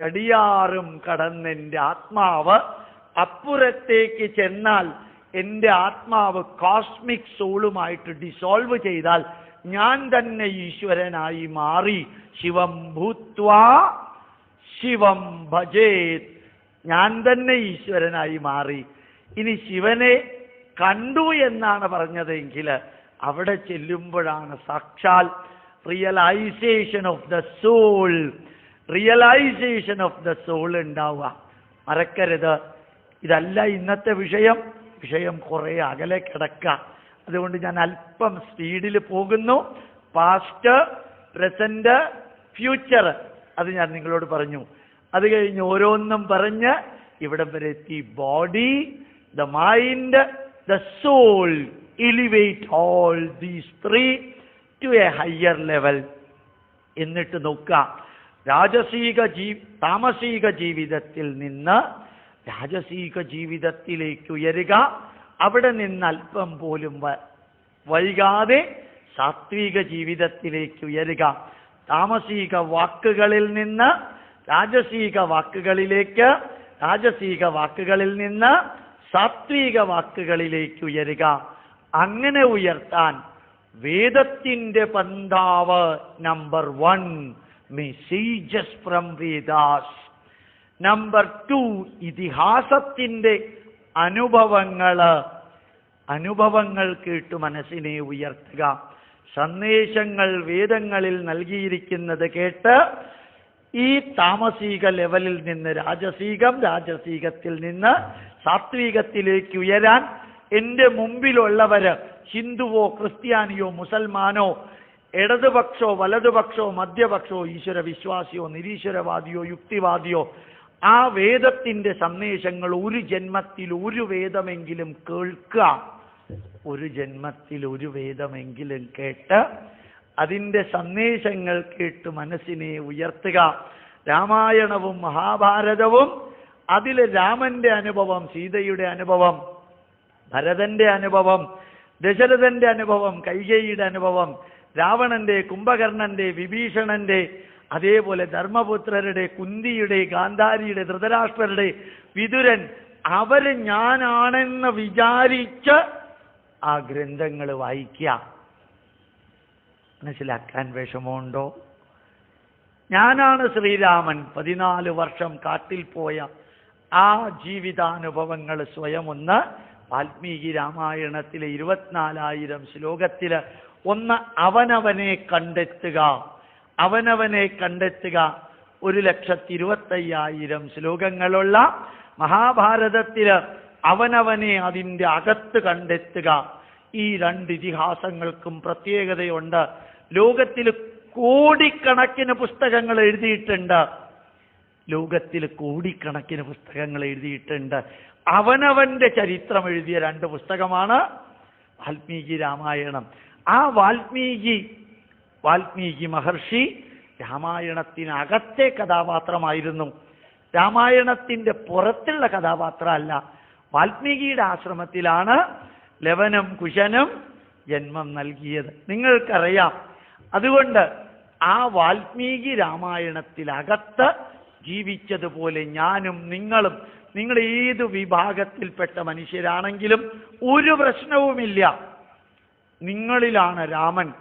കടിയാറും കടന്നെന്റെ ആത്മാവ് അപ്പുറത്തേക്ക് ചെന്നാൽ എന്റെ ആത്മാവ് കോസ്മിക് സോളുമായിട്ട് ഡിസോൾവ് ചെയ്താൽ ഞാൻ തന്നെ ഈശ്വരനായി മാറി. ശിവം ഭൂത്വ ശിവം ഭജേത്. ഞാൻ തന്നെ ഈശ്വരനായി മാറി. ഇനി ശിവനെ കണ്ടു എന്നാണ് പറഞ്ഞതെങ്കിൽ അവിടെ ചെല്ലുമ്പോഴാണ് സാക്ഷാൽ realisation of the soul realisation of the soul ഉണ്ടാവുക. മറക്കരുത്. ഇതല്ല ഇന്നത്തെ വിഷയം. വിഷയം കുറെ അകലെ കിടക്ക അതുകൊണ്ട് ഞാൻ അല്പം സ്പീഡിൽ പോകുന്നു. പാസ്റ്റ് പ്രസന്റ് ഫ്യൂച്ചർ അത് ഞാൻ നിങ്ങളോട് പറഞ്ഞു. അത് കഴിഞ്ഞ് ഓരോന്നും പറഞ്ഞ് ഇവിടം വരെ എത്തി. Body the mind the soul elevate all these three to a higher level എന്നിട്ട് നോക്കുക. രാജസീക ജീ താമസിക ജീവിതത്തിൽ നിന്ന് രാജസീക ജീവിതത്തിലേക്ക് ഉയരുക. അവിടെ നിന്ന് അല്പം പോലും വൈകാതെ സാത്വിക ജീവിതത്തിലേക്ക് ഉയരുക. താമസീക വാക്കുകളിൽ നിന്ന് രാജസീക വാക്കുകളിലേക്ക് രാജസീക വാക്കുകളിൽ നിന്ന് സാത്വിക വാക്കുകളിലേക്ക് ഉയരുക. അങ്ങനെ ഉയർത്താൻ വേദത്തിന്റെ പന്താവ് number one messages from Vedas number two ഇതിഹാസത്തിന്റെ അനുഭവങ്ങൾ അനുഭവങ്ങൾ കേട്ട് മനസ്സിനെ ഉയർത്തുക. സന്ദേശങ്ങൾ വേദങ്ങളിൽ നൽകിയിരിക്കുന്നത് കേട്ട് ഈ താമസിക ലെവലിൽ നിന്ന് രാജസീകം രാജസീകത്തിൽ നിന്ന് സാത്വികത്തിലേക്ക് ഉയരാൻ എന്റെ മുമ്പിലുള്ളവര് ഹിന്ദുവോ ക്രിസ്ത്യാനിയോ മുസൽമാനോ ഇടതുപക്ഷോ വലതുപക്ഷോ മധ്യപക്ഷോ ഈശ്വര വിശ്വാസിയോ നിരീശ്വരവാദിയോ യുക്തിവാദിയോ ആ വേദത്തിന്റെ സന്ദേശങ്ങൾ ഒരു ജന്മത്തിൽ ഒരു വേദമെങ്കിലും കേൾക്കുക. ഒരു ജന്മത്തിൽ ഒരു വേദമെങ്കിലും കേട്ട് അതിന്റെ സന്ദേശങ്ങൾ കേട്ട് മനസ്സിനെ ഉയർത്തുക. രാമായണവും മഹാഭാരതവും അതിലെ രാമന്റെ അനുഭവം സീതയുടെ അനുഭവം ഭരതന്റെ അനുഭവം ദശരഥന്റെ അനുഭവം കൈകേയിയുടെ അനുഭവം രാവണന്റെ കുംഭകർണന്റെ വിഭീഷണന്റെ അതേപോലെ ധർമ്മപുത്രരുടെ കുന്തിയുടെ ഗാന്ധാരിയുടെ ധൃതരാഷ്ട്രരുടെ വിതുരൻ അവർ ഞാനാണെന്ന് വിചാരിച്ച് ആ ഗ്രന്ഥങ്ങൾ വായിക്കുക. മനസ്സിലാക്കാൻ വിഷമമുണ്ടോ? ഞാനാണ് ശ്രീരാമൻ. പതിനാല് വർഷം കാട്ടിൽ പോയ ആ ജീവിതാനുഭവങ്ങൾ സ്വയം ഒന്ന് വാൽമീകി രാമായണത്തിലെ ഇരുപത്തിനാലായിരം ശ്ലോകത്തിൽ ഒന്ന് അവനവനെ കണ്ടെത്തുക. അവനവനെ കണ്ടെത്തുക. ഒരു ലക്ഷത്തി ഇരുപത്തയ്യായിരം ശ്ലോകങ്ങളുള്ള മഹാഭാരതത്തിൽ അവനവനെ അതിന്റെ അകത്ത് കണ്ടെത്തുക. ഈ രണ്ട് ഇതിഹാസങ്ങൾക്കും പ്രത്യേകതയുണ്ട്. ലോകത്തിൽ കോടിക്കണക്കിന് പുസ്തകങ്ങൾ എഴുതിയിട്ടുണ്ട്. ലോകത്തിൽ കോടിക്കണക്കിന് പുസ്തകങ്ങൾ എഴുതിയിട്ടുണ്ട്. അവനവന്റെ ചരിത്രം എഴുതിയ രണ്ട് പുസ്തകമാണ് വാൽമീകി രാമായണം. ആ വാൽമീകി വാൽമീകി മഹർഷി രാമായണത്തിനകത്തെ കഥാപാത്രമായിരുന്നു. രാമായണത്തിന്റെ പുറത്തുള്ള കഥാപാത്രമല്ല വാൽമീകിയുടെ ആശ്രമത്തിലാണ് ലവനും കുശനും ജന്മം നൽകിയത്. നിങ്ങൾക്കറിയാം. അതുകൊണ്ട് ആ വാൽമീകി രാമായണത്തിലകത്ത് ജീവിച്ചതുപോലെ ഞാനും നിങ്ങളും നിങ്ങൾ ഏത് വിഭാഗത്തിൽപ്പെട്ട മനുഷ്യരാണെങ്കിലും ഒരു പ്രശ്നവുമില്ല. നിങ്ങളിലാണ് രാമൻ.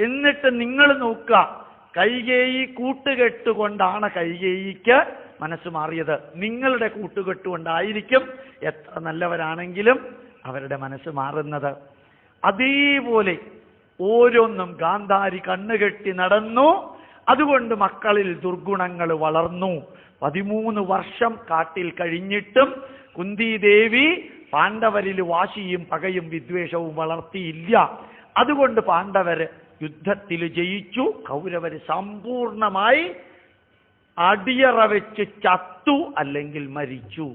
എന്നിട്ട് നിങ്ങൾ നോക്കുക കൈകേയി കൂട്ടുകെട്ടുകൊണ്ടാണ് കൈകേയിക്ക് മനസ്സ് മാറിയത്. നിങ്ങളുടെ കൂട്ടുകെട്ടുകൊണ്ടായിരിക്കും എത്ര നല്ലവരാണെങ്കിലും അവരുടെ മനസ്സ് മാറുന്നത്. അതേപോലെ ഓരോന്നും ഗാന്ധാരി കണ്ണുകെട്ടി നടന്നു. അതുകൊണ്ട് മക്കളിൽ ദുർഗുണങ്ങൾ വളർന്നു. പതിമൂന്ന് വർഷം കാട്ടിൽ കഴിഞ്ഞിട്ടും കുന്തിദേവി പാണ്ഡവരിൽ വാശിയും പകയും വിദ്വേഷവും വളർത്തിയില്ല. അതുകൊണ്ട് പാണ്ഡവര് യുദ്ധത്തിൽ ജയിച്ചു. കൗരവര് സമ്പൂർണമായി അടിയറ വെച്ച് ചത്തു അല്ലെങ്കിൽ മരിച്ചു.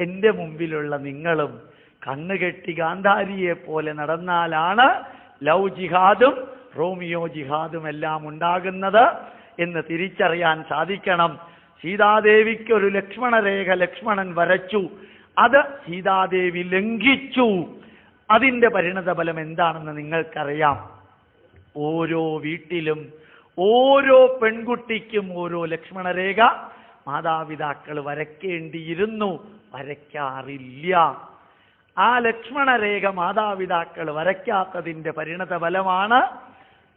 എന്റെ മുമ്പിലുള്ള നിങ്ങളും കണ്ണുകെട്ടി ഗാന്ധാരിയെ പോലെ നടന്നാലാണ് ലവ് ജിഹാദും റോമിയോ ജിഹാദും എല്ലാം ഉണ്ടാകുന്നത് എന്ന് തിരിച്ചറിയാൻ സാധിക്കണം. സീതാദേവിക്ക് ഒരു ലക്ഷ്മണരേഖ ലക്ഷ്മണൻ വരച്ചു. അത് സീതാദേവി ലംഘിച്ചു. അതിന്റെ പരിണതഫലം എന്താണെന്ന് നിങ്ങൾക്കറിയാം. ഓരോ വീട്ടിലും ഓരോ പെൺകുട്ടിക്കും ഓരോ ലക്ഷ്മണരേഖ മാതാപിതാക്കൾ വരയ്ക്കേണ്ടിയിരുന്നു. വരയ്ക്കാറില്ല. ആ ലക്ഷ്മണരേഖ മാതാപിതാക്കൾ വരയ്ക്കാത്തതിന്റെ പരിണത ഫലമാണ്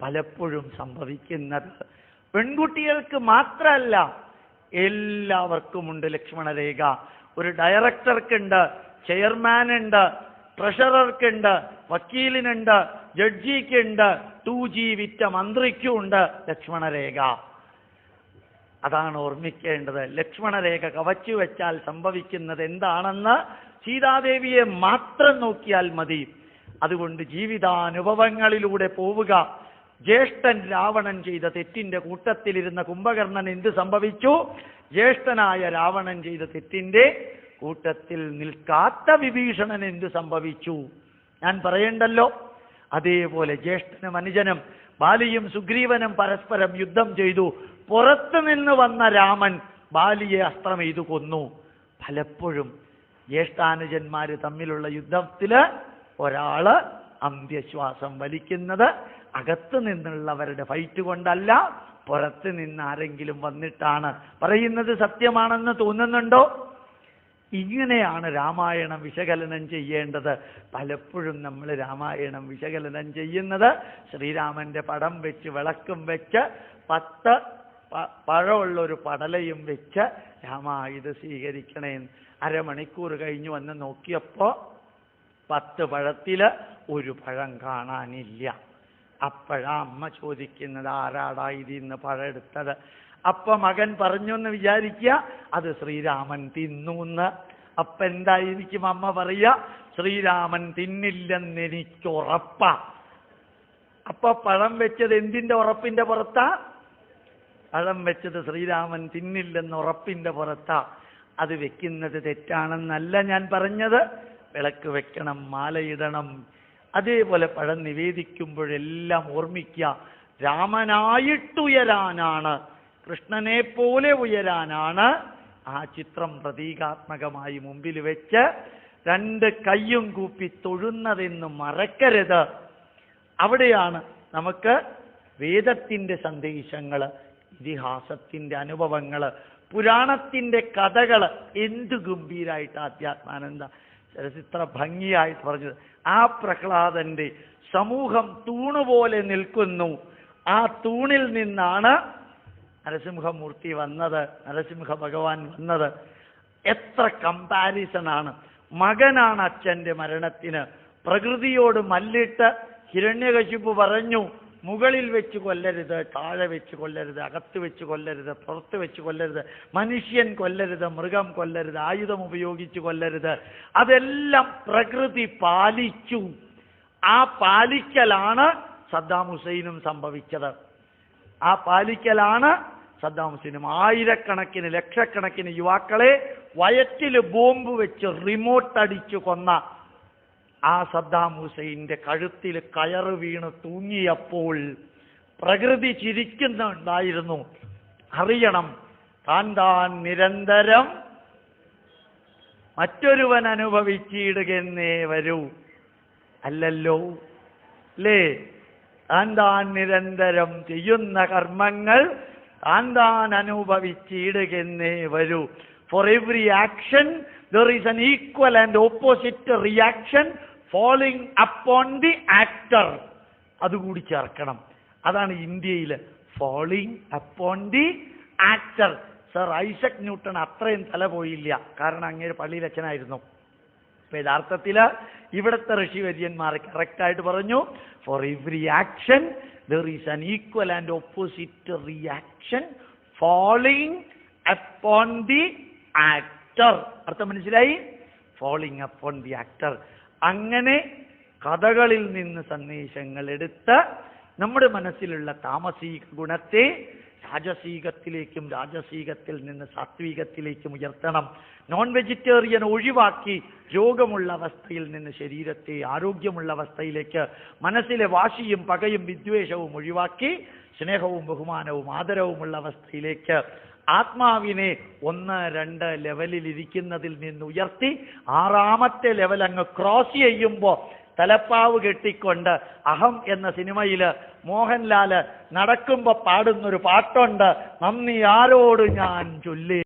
പലപ്പോഴും സംഭവിക്കുന്നത്. പെൺകുട്ടികൾക്ക് മാത്രമല്ല എല്ലാവർക്കുമുണ്ട് ലക്ഷ്മണരേഖ. ഒരു ഡയറക്ടർക്കുണ്ട് ചെയർമാനുണ്ട് ട്രഷറർക്കുണ്ട് വക്കീലിനുണ്ട് ജഡ്ജിക്കുണ്ട് ടു ജി വിറ്റ മന്ത്രിക്കുമുണ്ട് ലക്ഷ്മണരേഖ. അതാണ് ഓർമ്മിക്കേണ്ടത്. ലക്ഷ്മണരേഖ കവച്ചു വെച്ചാൽ സംഭവിക്കുന്നത് എന്താണെന്ന് സീതാദേവിയെ മാത്രം നോക്കിയാൽ മതി. അതുകൊണ്ട് ജീവിതാനുഭവങ്ങളിലൂടെ പോവുക. ജ്യേഷ്ഠൻ രാവണൻ ചെയ്ത തെറ്റിന്റെ കൂട്ടത്തിലിരുന്ന കുംഭകർണൻ എന്ത് സംഭവിച്ചു? ജ്യേഷ്ഠനായ രാവണൻ ചെയ്ത തെറ്റിന്റെ കൂട്ടത്തിൽ നിൽക്കാത്ത വിഭീഷണൻ എന്ത് സംഭവിച്ചു? ഞാൻ പറയണ്ടല്ലോ. അതേപോലെ ജ്യേഷ്ഠനും അനുജനും ബാലിയും സുഗ്രീവനും പരസ്പരം യുദ്ധം ചെയ്തു. പുറത്തു നിന്ന് വന്ന രാമൻ ബാലിയെ അസ്ത്രം എയ്തു കൊന്നു. പലപ്പോഴും ജ്യേഷ്ഠാനുജന്മാര് തമ്മിലുള്ള യുദ്ധത്തിൽ ഒരാൾ അന്ത്യശ്വാസം വലിക്കുന്നത് അകത്തു നിന്നുള്ളവരുടെ ഫൈറ്റ് കൊണ്ടല്ല പുറത്ത് നിന്ന് ആരെങ്കിലും വന്നിട്ടാണ്. പറയുന്നത് സത്യമാണെന്ന് തോന്നുന്നുണ്ടോ? ഇങ്ങനെയാണ് രാമായണം വിശകലനം ചെയ്യേണ്ടത്. പലപ്പോഴും നമ്മൾ രാമായണം വിശകലനം ചെയ്യുന്നത് ശ്രീരാമന്റെ പടം വെച്ച് വിളക്കും വെച്ച് പത്ത് പഴമുള്ള ഒരു പടലയും വെച്ച് രാമ ഇത് സ്വീകരിക്കണേ. അരമണിക്കൂർ കഴിഞ്ഞു വന്ന് നോക്കിയപ്പോൾ പത്ത് പഴത്തിൽ ഒരു പഴം കാണാനില്ല. അപ്പോഴാ അമ്മ ചോദിക്കുന്നത് ആരാടാ ഇതിന്ന് ഇന്ന് എടുത്തത്? അപ്പൊ മകൻ പറഞ്ഞു എന്ന് വിചാരിക്കുക അത് ശ്രീരാമൻ തിന്നൂന്ന്. അപ്പ എന്തായിരിക്കും അമ്മ പറയുക ശ്രീരാമൻ തിന്നില്ലെന്ന് എനിക്ക് ഉറപ്പാ അപ്പൊ പഴം വെച്ചത് എന്തിന്റെ ഉറപ്പിന്റെ പുറത്താ? പഴം വെച്ചത് ശ്രീരാമൻ തിന്നില്ലെന്ന് ഉറപ്പിന്റെ പുറത്താ. അത് വെക്കുന്നത് തെറ്റാണെന്നല്ല ഞാൻ പറഞ്ഞത്. വിളക്ക് വെക്കണം മാലയിടണം അതേപോലെ പഴം നിവേദിക്കുമ്പോഴെല്ലാം ഓർമ്മിക്കുക രാമനായിട്ടുയരാനാണ് കൃഷ്ണനെ പോലെ ഉയരാനാണ്. ആ ചിത്രം പ്രതീകാത്മകമായി മുമ്പിൽ വെച്ച് രണ്ട് കയ്യും കൂപ്പി തൊഴുന്നതെന്ന് മറക്കരുത്. അവിടെയാണ് നമുക്ക് വേദത്തിന്റെ സന്ദേശങ്ങൾ ഇതിഹാസത്തിന്റെ അനുഭവങ്ങൾ പുരാണത്തിന്റെ കഥകൾ എന്ത് ഗംഭീരായിട്ട് ആധ്യാത്മാനന്ദ ചലച്ചിത്ര ഭംഗിയായിട്ട് പറഞ്ഞത് ആ പ്രഹ്ലാദന്റെ സമൂഹം തൂണുപോലെ നിൽക്കുന്നു. ആ തൂണിൽ നിന്നാണ് നരസിംഹമൂർത്തി വന്നത്. നരസിംഹ ഭഗവാൻ വന്നത്. എത്ര കമ്പാരിസൺ ആണ് മകനാണ് അച്ഛന്റെ മരണത്തിന്. പ്രകൃതിയോട് മല്ലിട്ട് ഹിരണ്യകശിപ്പ് പറഞ്ഞു മുകളിൽ വെച്ച് കൊല്ലരുത് താഴെ വെച്ച് കൊല്ലരുത് അകത്ത് വെച്ച് കൊല്ലരുത് പുറത്ത് വെച്ച് കൊല്ലരുത് മനുഷ്യൻ കൊല്ലരുത് മൃഗം കൊല്ലരുത് ആയുധം ഉപയോഗിച്ച് കൊല്ലരുത്. അതെല്ലാം പ്രകൃതി പാലിച്ചു. ആ പാലിക്കലാണ് സദ്ദാം ഹുസൈനും സംഭവിച്ചത്. ആ പാലിക്കലാണ് സദ്ദാം ഹുസൈനും. ആയിരക്കണക്കിന് ലക്ഷക്കണക്കിന് യുവാക്കളെ വയറ്റിൽ ബോംബ് വെച്ച് റിമോട്ട് അടിച്ചു കൊന്ന ആ സദ്ദാം ഹുസൈന്റെ കഴുത്തിൽ കയറ് വീണ് തൂങ്ങിയപ്പോൾ പ്രകൃതി ചിരിക്കുന്നുണ്ടായിരുന്നു. അറിയണം താൻ താൻ നിരന്തരം മറ്റൊരുവൻ അനുഭവിച്ചിടുകെന്നേ വരൂ. അല്ലല്ലോ? അല്ലേ? താൻ താൻ നിരന്തരം ചെയ്യുന്ന കർമ്മങ്ങൾ താൻ താൻ അനുഭവിച്ചിടുകെന്നേ വരൂ. For every action there is an equal and opposite reaction following upon the actor അതുകൂടി ചേർക്കണം. അതാണ് ഇന്ത്യയിൽ following upon the actor sir Isaac Newton അത്രയും തല പോയില്ല. കാരണം അങ്ങേര് പള്ളിയിൽ അച്ഛനായിരുന്നു അപ്പൊ യഥാർത്ഥത്തിൽ ഇവിടുത്തെ ഋഷിവര്യന്മാർ കറക്റ്റായിട്ട് പറഞ്ഞു for every action there is an equal and opposite reaction following upon the actor അർത്ഥം മനസ്സിലായി? ഫോളോയിങ് അപ്പോൺ ദി ആക്ടർ അങ്ങനെ കഥകളിൽ നിന്ന് സന്ദേശങ്ങൾ എടുത്ത് നമ്മുടെ മനസ്സിലുള്ള താമസീക ഗുണത്തെ രാജസീകത്തിലേക്കും രാജസീകത്തിൽ നിന്ന് സാത്വികത്തിലേക്കും ഉയർത്തണം. നോൺ വെജിറ്റേറിയൻ ഒഴിവാക്കി രോഗമുള്ള അവസ്ഥയിൽ നിന്ന് ശരീരത്തെ ആരോഗ്യമുള്ള അവസ്ഥയിലേക്ക് മനസ്സിലെ വാശിയും പകയും വിദ്വേഷവും ഒഴിവാക്കി സ്നേഹവും ബഹുമാനവും ആദരവുമുള്ള അവസ്ഥയിലേക്ക് ആത്മാവിനെ ഒന്ന് രണ്ട് ലെവലിൽ ഇരിക്കുന്നതിൽ നിന്ന് ഉയർത്തി ആറാമത്തെ ലെവൽ അങ്ങ് ക്രോസ് ചെയ്യുമ്പോൾ തലപ്പാവ് കെട്ടിക്കൊണ്ട് അഹം എന്ന സിനിമയിൽ മോഹൻലാൽ നടക്കുമ്പോൾ പാടുന്നൊരു പാട്ടുണ്ട്. നന്ദി ആരോട് ഞാൻ ചൊല്ലേ